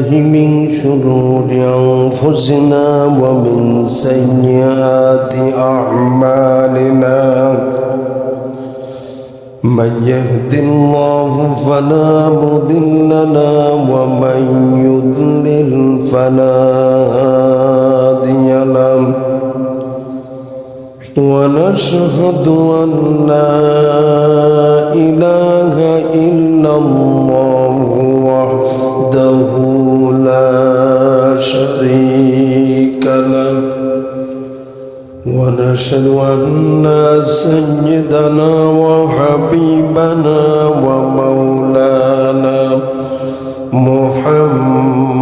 من شرور أنفسنا ومن سيئات أعمالنا. من يهد الله فلا مضل له ومن يضلل فلا هادي له. ونشهد أن لا إله إلا الله وحده لا شريك له. ونشهد أن سيدنا وحبيبنا ومولانا محمدا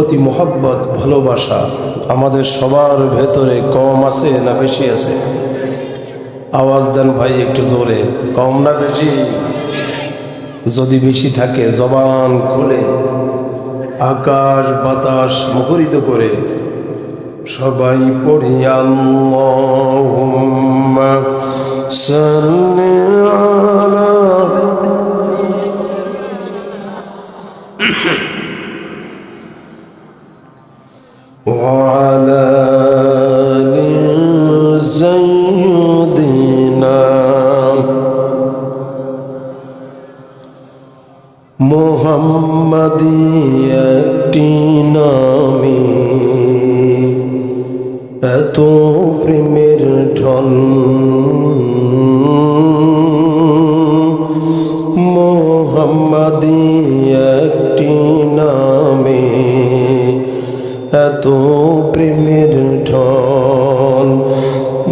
প্রতি মোহাব্বত, ভালোবাসা আমাদের সবার ভেতরে কম আছে না বেশি আছে? আওয়াজ দেন ভাই একটু জোরে, কম না বেশি? যদি বেশি থাকে জবান খুলে, আকাশ বাতাস মুখরিত করে, সবাই পড়ি এত প্রেমের ঢল। মোহাম্মদি একটি নামে এত প্রেমের ঢল।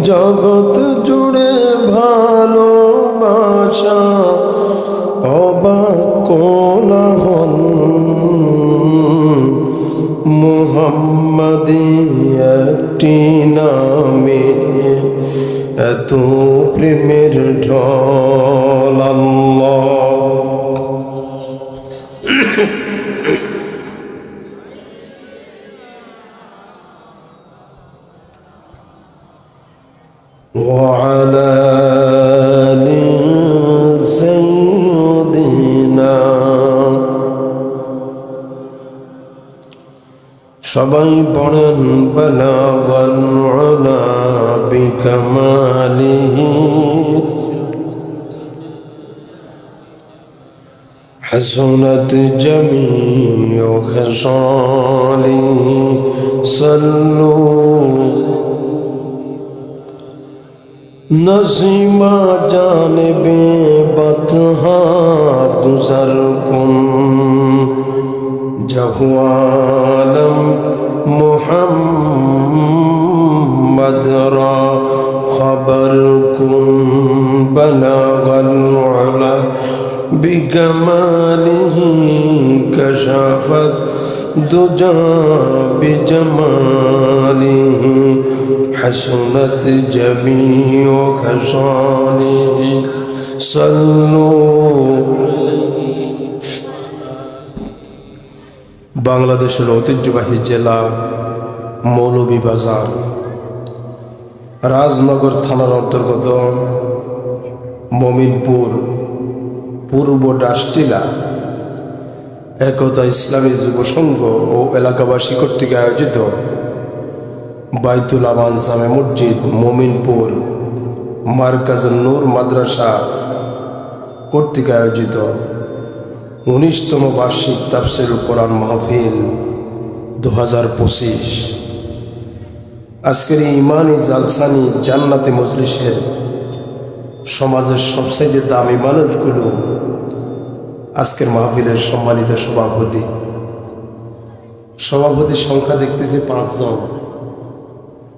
জগৎ জুড়ে ভালোবাসা অবাক কোলাহল। মোহাম্মদি নামে এত প্রেমের ঢল আল্লাহ وعلى সবাই পড়েন বলাবন বিকমালিহি حسنت جميع خصاله صلوا نسیمہ جانب بتہا گزر کن جب عالم محمد را خبر کن بلغ العلا بجماله كشفت دجى بجماله حسنت جميع خصاله صلوا বাংলাদেশের ঐতিহ্যবাহী জেলা মৌলভীবাজার রাজনগর থানার অন্তর্গত মমিনপুর পূর্ব ডাস্টিলা একতা ইসলামী যুব সংঘ ও এলাকাবাসী কর্তৃক আয়োজিত বাইতুল আমান জামে মসজিদ মমিনপুর মার্কাজ নূর মাদ্রাসা কর্তৃক আয়োজিত উনিশতম বার্ষিক তাফসিল কোরআন মাহফিল দু হাজার পঁচিশ। আজকের ইমানি জালসানি জান্নাতি মজলিসের সমাজের সবচেয়ে দামি মানুষগুলো আজকের মাহফিলের সম্মানিত সভাপতি। সভাপতির সংখ্যা দেখতেছি পাঁচজন।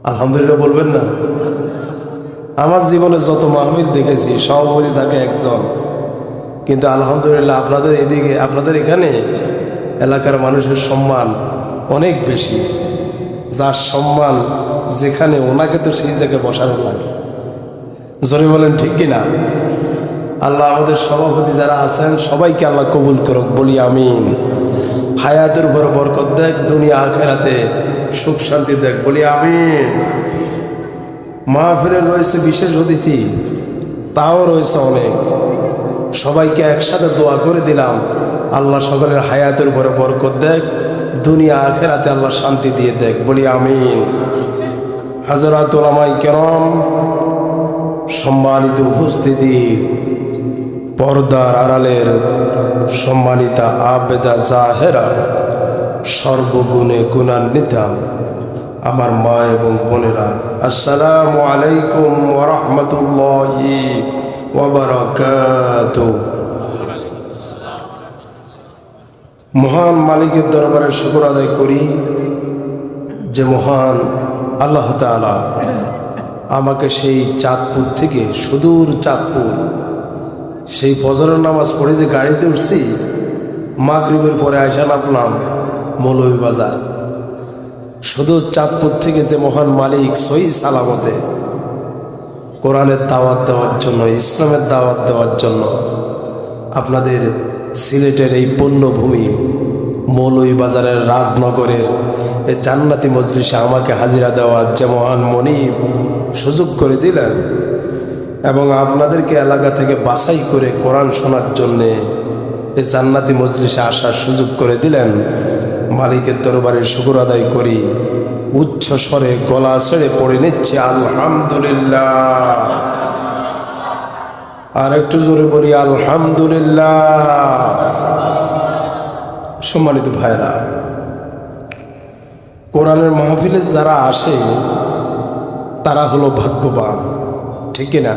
আলহামদুলিল্লাহ বলবেন না? আমার জীবনে যত মাহফিল দেখেছি, সভাপতি থাকে একজন। কিন্তু আলহামদুলিল্লাহ আপনাদের এদিকে, আপনাদের এখানে এলাকার মানুষের সম্মান অনেক বেশি। যার সম্মান যেখানে ওনাকে তো সেই জায়গায় বসানো লাগে। জোরে বলেন ঠিক কিনা? আল্লাহ আমাদের সভাপতি যারা আছেন, সবাইকে আল্লাহ কবুল করুক, বলি আমিন। হায়াতের উপর বরকত দেখ, দুনিয়া আখেরাতে সুখ শান্তি দেখ, বলি আমিন। মাহফিলে রয়েছে বিশেষ অতিথি, তাও রয়েছে অনেক। সবাইকে একসাথে দোয়া করে দিলাম। আল্লাহ সকলের হায়াতের উপরে বরকত দেখ, দুনিয়া আখেরাতে আল্লাহ শান্তি দিয়ে দেখ। বলি আমিন। হাজরাত ওলামাই কেরম, সম্মানিত উপস্থিতি, পর্দার আড়ালের সম্মানিতা আবেদা জাহেরা, সর্বগুণে গুণান্বিতা আমার মা এবং বোনেরা। আসসালামু আলাইকুম ওরহমতুল্লাহি ওবরাকাত মহান মালিকের দরবারে শুকর আদায় করি যে মহান আল্লাহ তালা আমাকে সেই চাঁদপুর থেকে সুদূর চাঁদপুর, সেই ফজরের নামাজ পড়ে যে গাড়িতে উঠছি, মাগরিবের পরে আয়সা নামলাম মৌলভীবাজার। শুধু চাঁদপুর থেকে যে মহান মালিক সই সালামতে কোরআনের দাওয়াত দেওয়ার জন্য, ইসলামের দাওয়াত দেওয়ার জন্য আপনাদের সিলেটের এই পণ্যভূমি মৌলভীবাজারের রাজনগরের এই জান্নাতি মজলিসে আমাকে হাজিরা দেওয়ার যে মহান মনিব সুযোগ করে দিলেন এবং আপনাদেরকে এলাকা থেকে বাছাই করে কোরআন শোনার জন্যে এই জান্নাতি মজলিসে আসার সুযোগ করে দিলেন। মালিকের দরবারে শুকুর আদায় করি। উচ্চ স্বরে গলা ছেড়ে পড়ে নিচ্ছে, আলহামদুলিল্লাহ। আর একটু জোরে বলি, আলহামদুলিল্লাহ। সম্মানিত ভাইরা কোরআনের মাহফিলে যারা আসে, তারা হলো ভাগ্যবান। ঠিক না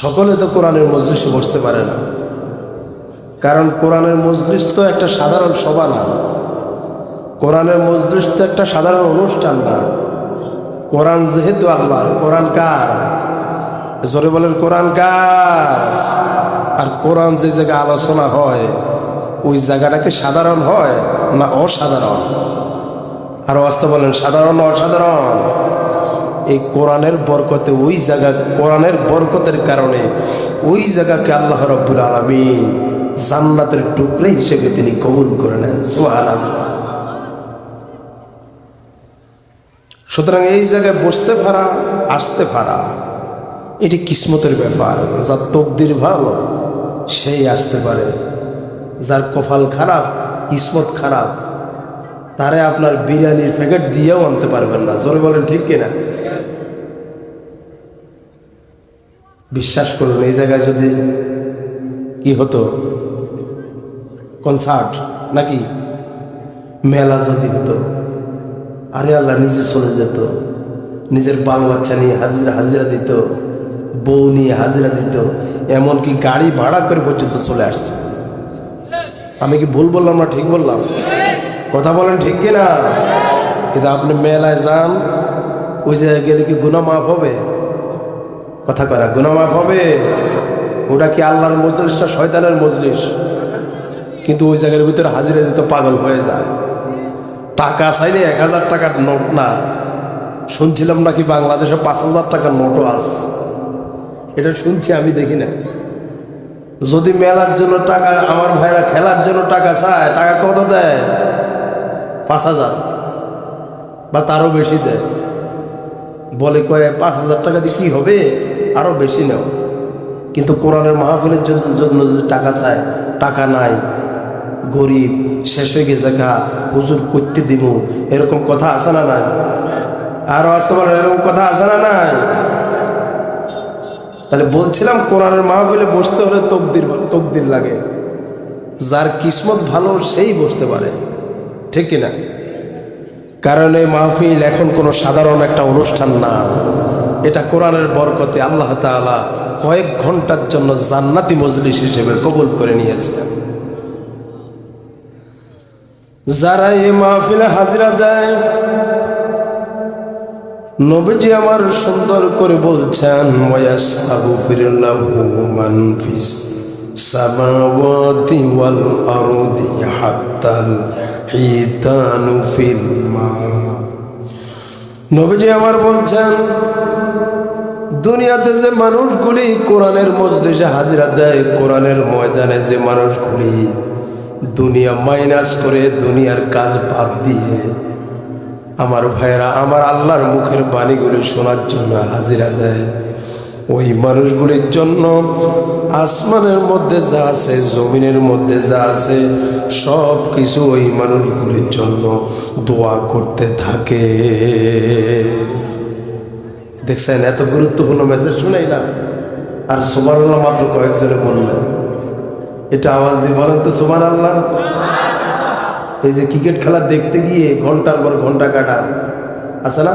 সকলে তো কোরআনের মজলিসে বসতে পারে না। কারণ কোরআনের মজলিস তো একটা সাধারণ সভা না। কোরআনের মজলিস তো একটা সাধারণ অনুষ্ঠান না। কোরআন যেহেতু আল্লাহ, কোরআন কার? জোরে বলেন, কোরআন কার? আর কোরআন যে জায়গায় আলোচনা হয়, ওই জায়গাটাকে সাধারণ হয় না অসাধারণ? আরও আসতে বলেন, সাধারণ অসাধারণ? এই কোরআনের বরকতে, ওই জায়গা, কোরআনের বরকতের কারণে, ওই জায়গাকে আল্লাহ রব্বুল আলমিন জান্নাতের টুকরে হিসেবে তিনি কবুল করে নেন, সুবহানাল্লাহ। সুতরাং এই জায়গায় বসতে পারা, আসতে পারা, এটি কিসমতের ব্যাপার। যার তকদির ভালো, সেই আসতে পারে। যার কপাল খারাপ, কিসমত খারাপ, তারে আপনার বিরিয়ানির প্যাকেট দিয়েও আনতে পারবেন না। জোরে বলেন, ঠিক কিনা? বিশ্বাস করুন, এই জায়গায় যদি কি হতো কনসার্ট নাকি? মেলা যদি হতো। আরে আল্লাহ, নিজে চলে যেত। নিজের বাল বাচ্চা নিয়ে হাজিরা হাজিরা দিত। বউ নিয়ে হাজিরা দিত। এমনকি গাড়ি ভাড়া করে পর্যন্ত চলে আসতো। আমি কি ভুল বললাম না ঠিক বললাম? কথা বলেন ঠিক কিনা? কিন্তু আপনি মেলায় যান, ওই জায়গায় গেলে কি গুণা মাফ হবে। কথা করা গুণা মাফ হবে। ওটা কি আল্লাহর মজলিসটা শয়তানের মজলিস? কিন্তু ওই জায়গার ভিতরে হাজিরা দিতে পাগল হয়ে যায়। টাকা চাইলে এক হাজার টাকার নোট না। শুনছিলাম নাকি বাংলাদেশে পাঁচ হাজার টাকার নোটও আস এটা শুনছি, আমি দেখি না। যদি মেলার জন্য টাকা, আমার ভাইরা খেলার জন্য টাকা চায়, টাকা কত দেয়? পাঁচ হাজার। বা তারও বেশি দেয়। বলে কয়ে, পাঁচ হাজার টাকা দিয়ে কী হবে? আরও বেশি নেও। কিন্তু কোরআনের মাহফিলের জন্য যদি টাকা চায়, টাকা নাই গরিব, শেষ হয়ে গেছে গা, হুজুর করতে দিব এরকম কথা আছে না নাই? আরও আসতে পারে এরকম কথা আছে না নাই? তাহলে বলছিলাম কোরআনের মাহফিলে বসতে হলে তকদির তকদির লাগে। যার কিসমত ভালো, সেই বসতে পারে। ঠিক কিনা কারণ এই মাহফিল এখন কোনো সাধারণ একটা অনুষ্ঠান না। এটা কোরআনের বরকতে আল্লাহ তাআলা কয়েক ঘণ্টার জন্য জান্নাতি মজলিস হিসেবে কবুল করে নিয়েছেন। যারা এই মাহফিলে হাজিরা দেয়, নবীজি আমার সুন্দর করে বলছেন আমার বলছেন, দুনিয়াতে যে মানুষগুলি কোরআনের মজলিসে হাজিরা দেয়, কোরআনের ময়দানে যে মানুষগুলি দুনিয়া মাইনাস করে দুনিয়ার কাজ বাদ দিয়ে আমার ভাইয়েরা আমার আল্লাহর মুখের বাণীগুলি শোনার জন্য হাজিরা দেয়। ওই মানুষগুলির জন্য আসমানের মধ্যে যা আছে, জমিনের মধ্যে যা আছে সব কিছু ওই মানুষগুলির জন্য দোয়া করতে থাকে। দেখছেন, এত গুরুত্বপূর্ণ মেসেজ শুনাইলাম। আর আল্লাহ মাত্র কয়েকজনে বললেন এটা আওয়াজ দিয়ে বলেন তো সোমান আল্লাহ এই যে ক্রিকেট খেলা দেখতে গিয়ে ঘণ্টার পর ঘণ্টা কাটান। আছে না?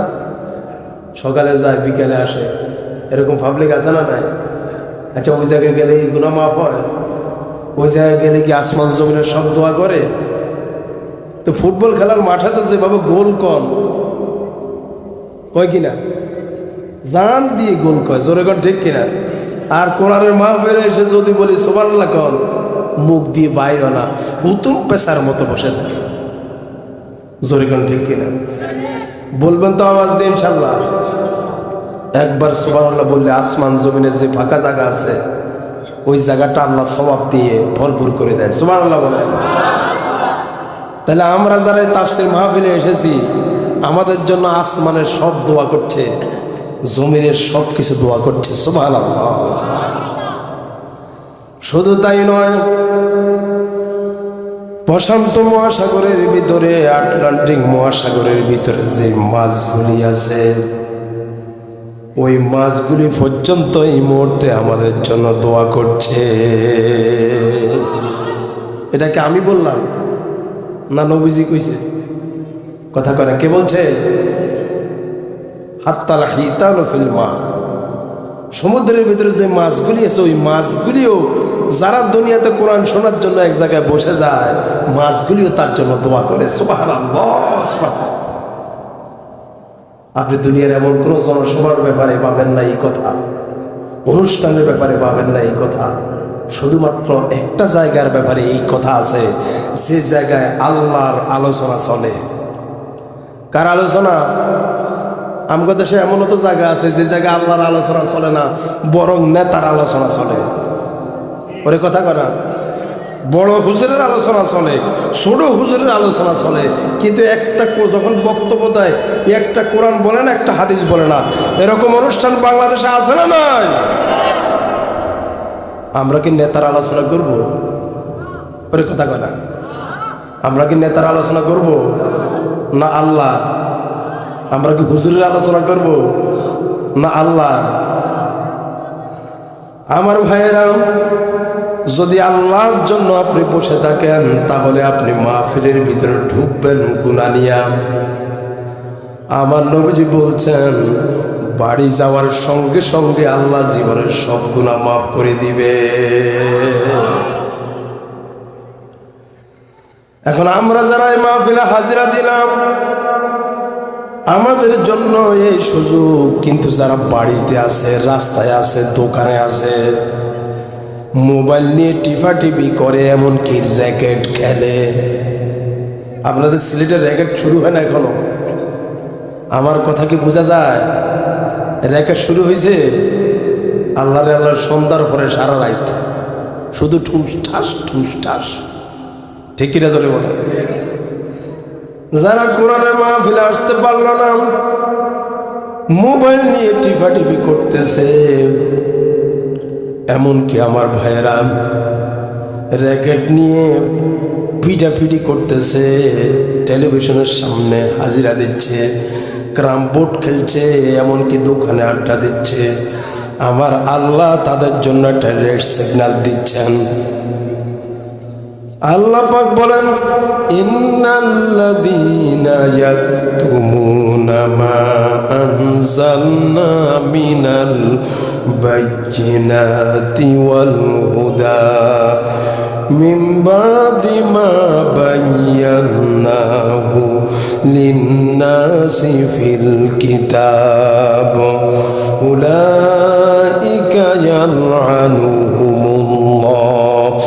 সকালে যায়, বিকেলে আসে। এরকম পাবলিক আছে না নাই? আচ্ছা ওই জায়গায় গেলে কি গুণা মাফ হয়? ওই জায়গায় গেলে কি আসমান জমিনের সব দোয়া করে? তো ফুটবল খেলার মাঠে তো যেভাবে গোল কম। কয় কিনা? জান দিয়ে গোল কয়। জোরে কন ঠিক কিনা? আর কোরআনের মা ফেরে এসে যদি বলি সোমান্লা কন। মুখ দিয়ে বাইরে না হুতুম পেশার মতো বসে থাকে। জোরে কন ঠিক কিনা? বলবেন তো আওয়াজ দিয়ে ইনশাল্লাহ একবার সুবহানাল্লাহ বললে, আসমান জমিনের যে ফাঁকা জায়গা আছে, ওই জায়গাটা আল্লাহ স্বভাব দিয়ে ভরপুর করে দেয়। সুবহানাল্লাহ বলেন। তাহলে আমরা যারা তাফসির মাহফিলে এসেছি, আমাদের জন্য আসমানের সব দোয়া করছে, জমিনের সব কিছু দোয়া করছে। সুবহানাল্লাহ। শুধু তাই নয় প্রশান্ত মহাসাগরের ভিতরে, আটলান্টিক মহাসাগরের ভিতরে যে মাছগুলি আছে, ওই মাছগুলি পর্যন্ত এই মুহূর্তে আমাদের জন্য দোয়া করছে। এটাকে আমি বললাম, না নবীজি কইছে? কথা করে কে বলছে? হাত্তালা হিতান ফিল্মা সমুদ্রের ভিতরে যে মাছগুলি আছে, ওই মাছগুলিও যারা দুনিয়াতে কোরআন শোনার জন্য এক জায়গায় বসে যায়, মাছগুলিও তার জন্য দোয়া করে। আপনি দুনিয়ার এমন কোনো জনসভার ব্যাপারে পাবেন না এই কথা। অনুষ্ঠানের ব্যাপারে পাবেন না এই কথা। শুধুমাত্র একটা জায়গার ব্যাপারে এই কথা আছে, যে জায়গায় আল্লাহর আলোচনা চলে। কার আলোচনা? আমাদের দেশে এমনও তো জায়গা আছে, যে জায়গায় আল্লাহর আলোচনা চলে না, বরং নেতার আলোচনা চলে। ওরে কথা কনা বড় হুজুরের আলোচনা চলে, ছোট হুজুরের আলোচনা চলে, কিন্তু একটা যখন বক্তব্য দেয়, একটা কোরআন বলে না, একটা হাদিস বলে না। এরকম অনুষ্ঠান বাংলাদেশে আছে না নয় আমরা কি নেতার আলোচনা করব? ওরে কথা কয় না। আমরা কি নেতার আলোচনা করব? না আল্লাহ। আমরা কি হুজুরের আলোচনা করব? না আল্লাহ। আমার ভাইয়েরা যদি আল্লাহর জন্য আপনি বসে থাকেন, তাহলে আপনি মাহফিলের ভিতরে ঢুকবেন গুণা নিয়া। আমার নবীজি বলছেন, বাড়ি যাওয়ার সঙ্গে সঙ্গে আল্লাহ জীবনের সব গুণা মাফ করে দিবে। এখন আমরা যারা এই মাহফিলে হাজিরা দিলাম, আমাদের জন্য এই সুযোগ, কিন্তু যারা বাড়িতে আছে, রাস্তায় আছে, দোকানে আছে মোবাইল নিয়ে টিফা টিপি করে এমনকি র্যাকেট খেলে? আপনাদের সিলেটের র্যাকেট শুরু হয় না এখনও? আমার কথা কি বোঝা যায়? র্যাকেট শুরু হয়েছে আল্লাহরে আল্লাহর সন্ধ্যার পরে সারা রাইত শুধু ঠুস ঠাস ঠুস ঠাস ঠিক কিনা চলে বলে যারা কোরআনের মাহফিলে আসতে পারল না, মোবাইল নিয়ে টিফা টিফাটিপি করতেছে। এমনকি আমার ভাইয়েরা র্যাকেট নিয়ে পিটাপিটি করতেছে, টেলিভিশনের সামনে হাজিরা দিচ্ছে, ক্রাম বোর্ড খেলছে, এমনকি দোকানে আড্ডা দিচ্ছে। আমার আল্লাহ তাদের জন্য একটা রেড সিগন্যাল দিচ্ছেন। আল্লাহ পাক বলেন, ইন্নাল্লাযীনা ইয়াকতুমুনা أنزلنا من البينات والهدى. من بعد ما بيناه للناس في الكتاب. أولئك يلعنهم الله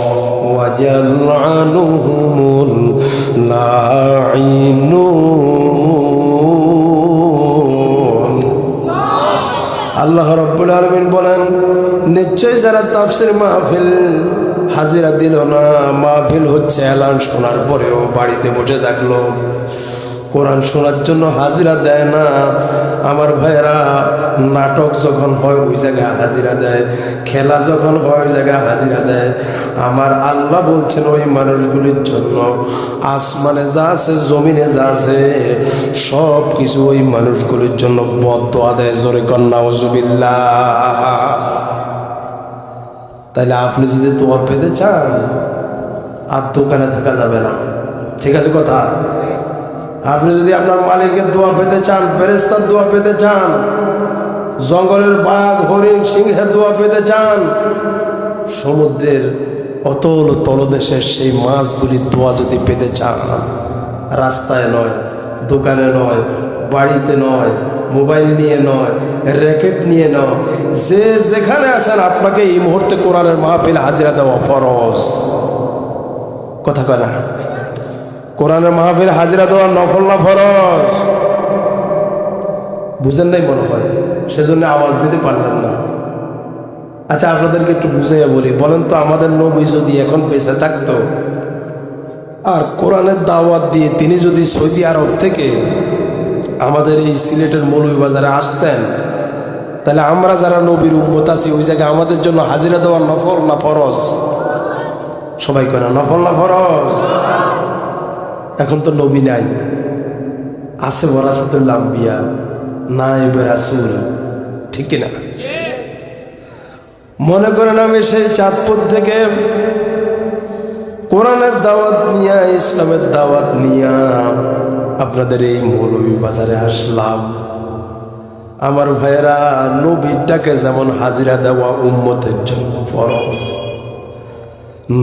ويلعنهم اللاعنون. আল্লাহ রব্বুল আলমিন বলেন নিশ্চয়ই যারা তাফসির মাহফিল হাজিরা দিল না, মাহফিল হচ্ছে এলান শোনার পরেও বাড়িতে বসে থাকল। কোরআন শোনার জন্য হাজিরা দেয় না। আমার ভাইয়েরা, নাটক যখন হয় ওই জায়গায় হাজিরা দেয়, খেলা যখন হয় ওই জায়গায় হাজিরা দেয়। আমার আল্লাহ বলছেন ওই মানুষগুলির জন্য, আসমানে যা আছে, জমিনে যা আছে সব কিছু ওই মানুষগুলির জন্য বদ্ধ আদায়। জোরে কন্যা ওজুবিল্লা তাইলে আপনি যদি দোয়া পেতে চান, আর দোকানে থাকা যাবে না। ঠিক আছে কথা? আপনি যদি আপনার মালিকের দোয়া পেতে চান ফেরেস্তার দোয়া পেতে চান, জঙ্গলের বাঘ, হরিণ, সিংহের দোয়া পেতে চান, সমুদ্রের অতল তলদেশের সেই মাছগুলির দোয়া যদি পেতে চান, রাস্তায় নয়, দোকানে নয়, বাড়িতে নয়, মোবাইল নিয়ে নয়, র্যাকেট নিয়ে নয় যে যেখানে আছেন আপনাকে এই মুহূর্তে কোরআনের মাহফিল হাজিরা দেওয়া ফরজ। কথা কয় কোরআনের মাহফিল হাজিরা দেওয়া নফল না ফরজ? বুঝেন নাই মনে হয়? সেজন্য আওয়াজ দিতে পারলেন না। আচ্ছা আপনাদেরকে একটু বুঝাইয়া বলি। বলেন তো, আমাদের নবী যদি এখন বেঁচে থাকতো, আর কোরআনের দাওয়াত দিয়ে তিনি যদি সৌদি আরব থেকে আমাদের এই সিলেটের মৌলভীবাজারে আসতেন, তাহলে আমরা যারা নবীর উম্মত আছি, ওই জায়গায় আমাদের জন্য হাজিরা দেওয়ার নফল না ফরজ? সবাই করে নফল না ফরজ? এখন তো নবী নাই। আছে বরাসাতুল বিয়া না এবার রাসুল, ঠিক কিনা? মনে করেন আমি সেই চাঁদপুর থেকে কোরআনের দাওয়াত নিয়া, ইসলামের দাওয়াত নিয়া আপনাদের এই মৌলভী বাজারে আসলাম। আমার ভাইয়েরা নবীরটাকে যেমন হাজিরা দেওয়া উম্মতের জন্য ফরজ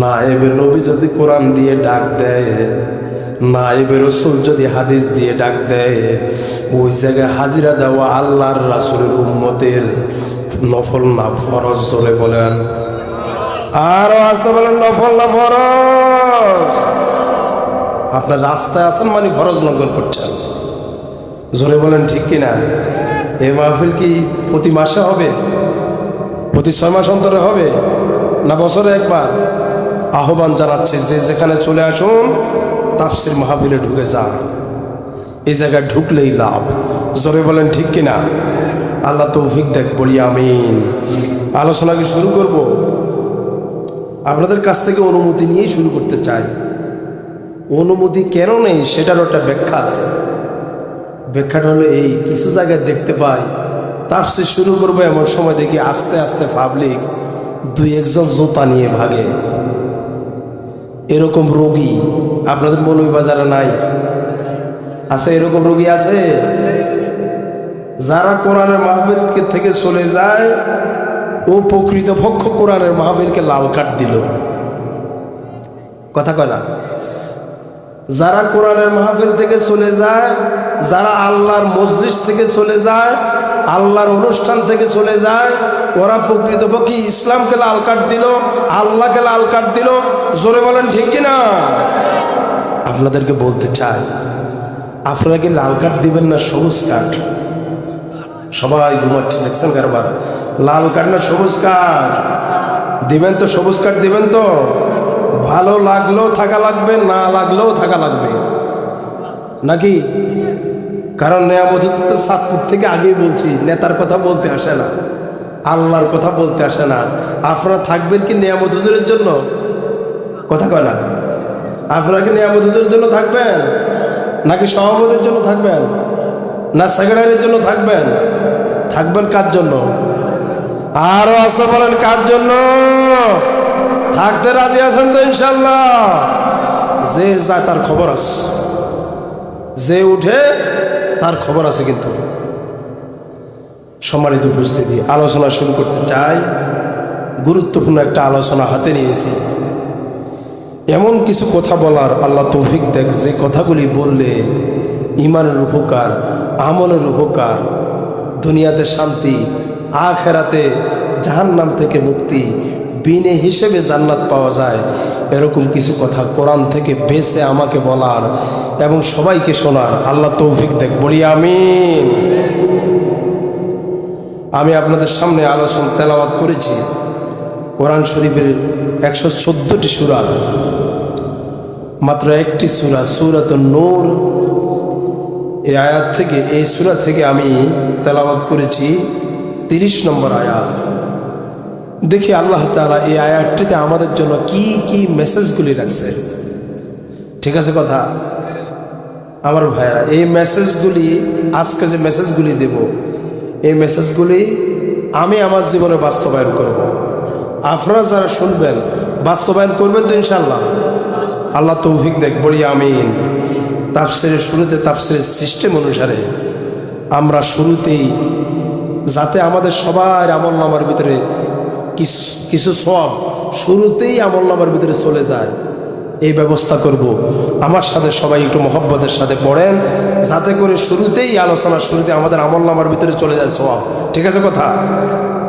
নায়েবে নবী যদি কোরআন দিয়ে ডাক দেয় নায়েবে রসুল যদি হাদিস দিয়ে ডাক দেয়, ওই জায়গায় হাজিরা দেওয়া আল্লাহর রাসুলের উম্মতের নফল না ফরজ চলে বলেন। আরও আসতে বলেন, নফল না ফরজ? আপনার রাস্তায় আছেন মানে ফরজ লঙ্ঘন করছেন। জোরে বলেন, ঠিক কিনা? এই মাহফিল কি প্রতি মাসে হবে? প্রতি ছয় মাস অন্তরে হবে? না বছরে একবার? আহ্বান জানাচ্ছে, যে যেখানে চলে আসুন, তাফসির মাহফিলে ঢুকে যান। এই জায়গায় ঢুকলেই লাভ। জোরে বলেন, ঠিক কিনা? আল্লাহ তৌফিক দেখ, বলি আমিন। আলোচনাকে শুরু করব? আপনাদের কাছ থেকে অনুমতি নিয়েই শুরু করতে চাই। অনুমতি কেন নেই সেটার একটা ব্যাখ্যা আছে। ব্যাখ্যাটা হলো এই, কিছু জায়গায় দেখতে পাই তাপসে শুরু করব, এমন সময় দেখি আস্তে আস্তে পাবলিক দুই একজন জোতা নিয়ে ভাগে। এরকম রোগী, আপনাদের মৌলভীবাজারে নাই? আছে এরকম রোগী আছে? যারা কোরআনের মাহফিল থেকে চলে যায়, ও প্রকৃতপক্ষ কোরআনের মাহফিলকে লাল কাট দিল। কথা কয় না? যারা কোরআনের মাহফিল থেকে চলে যায়, যারা আল্লাহর মজলিস থেকে চলে যায়, আল্লাহর অনুষ্ঠান থেকে চলে যায়, ওরা প্রকৃতপক্ষে ইসলামকে লাল কাট দিল, আল্লাহকে লাল কাট দিল। জোরে বলেন, ঠিক কিনা? আপনাদেরকে বলতে চাই, আপনারা কি লাল কাঠ দিবেন না সবুজ কাঠ? সবাই ঘুমাচ্ছে দেখছেন কারবার। লাল কাঠ না সবুজ কাঠ দিবেন তো সবুজ কাঠ দিবেন তো। ভালো লাগলেও থাকা লাগবে, না লাগলেও থাকা লাগবে। নাকি? কারণ নেয়ামত তো সাতপুর থেকে আগেই বলছি, নেতার কথা বলতে আসে না, আল্লাহর কথা বলতে আসে না। আপনারা থাকবেন কি নেয়ামত হুজুরের জন্য? কথা কয় না। আপনারা কি নিয়ামত হুজুরের জন্য থাকবেন? নাকি সভাপতির জন্য থাকবেন? না সেক্রেটারির জন্য থাকবেন? থাকবেন কার জন্য? আরও আসতে বলেন কার জন্য? থাকতে রাজি আছেন তো ইনশাল্লাহ যে যায় তার খবর আছে। যে উঠে তার খবর আছে কিন্তু। সম্মানিত উপস্থিতি, আলোচনা শুরু করতে চাই। গুরুত্বপূর্ণ একটা আলোচনা হাতে নিয়েছি। এমন কিছু কথা বলার আল্লাহ তৌফিক দেখ। যে কথাগুলি বললে ইমানের উপকার, আমলের উপকার দুনিয়াতে শান্তি, আখেরাতে জাহান্নাম থেকে মুক্তি, বিনে হিসেবে জান্নাত পাওয়া যায়। এরকম কিছু কথা কোরআন থেকে বেছে আমাকে বলার এবং সবাইকে শোনার আল্লাহ তৌফিক দেখ। বলি আমিন। আমি আপনাদের সামনে আলোচনা তেলাওয়াত করেছি। কোরআন শরীফের একশো চোদ্দোটি সুরা, মাত্র একটি সুরা সুরাত নূর। এই আয়াত থেকে, এই সুরা থেকে আমি তেলাওয়াত করেছি তিরিশ নম্বর আয়াত। দেখি আল্লাহ তালা এই আয়াতটিতে আমাদের জন্য কি কি মেসেজগুলি রাখছে। ঠিক আছে কথা? আমার ভাইরা এই মেসেজগুলি আজকে যে মেসেজগুলি দেব, এই মেসেজগুলি আমি আমার জীবনে বাস্তবায়ন করব। আপনারা যারা শুনবেন, বাস্তবায়ন করবেন তো ইনশাল্লাহ আল্লাহ তৌফিক দেখ, বলি আমিন। তাফসিরের শুরুতে তাফসিরের সিস্টেম অনুসারে আমরা শুরুতেই যাতে আমাদের সবার আমল নামার ভিতরে কিছু কিছু সব শুরুতেই আমল নামার ভিতরে চলে যায়, এই ব্যবস্থা করব। আমার সাথে সবাই একটু মহব্বতের সাথে পড়েন, যাতে করে শুরুতেই আলোচনা শুরুতে আমাদের আমল নামার ভিতরে চলে যায় সব ঠিক আছে কথা?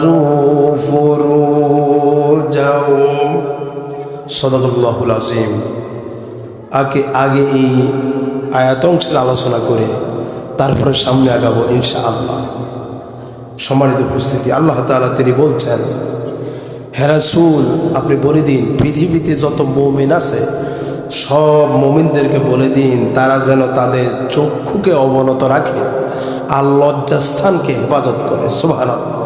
ويحفظوا فروجهم صدق الله العظيم আগে আগে এই আয়াতংশের আলোচনা করে তারপরে সামনে আগাবো ইনশা আল্লাহ সম্মানিত উপস্থিতি আল্লাহ তাআলা তিনি বলছেন হেরাসুল আপনি বলে দিন পৃথিবীতে যত মৌমিন আছে সব মমিনদেরকে বলে দিন তারা যেন তাদের চক্ষুকে অবনত রাখে আর লজ্জাস্থানকে হেফাজত করে সুবহানাল্লাহ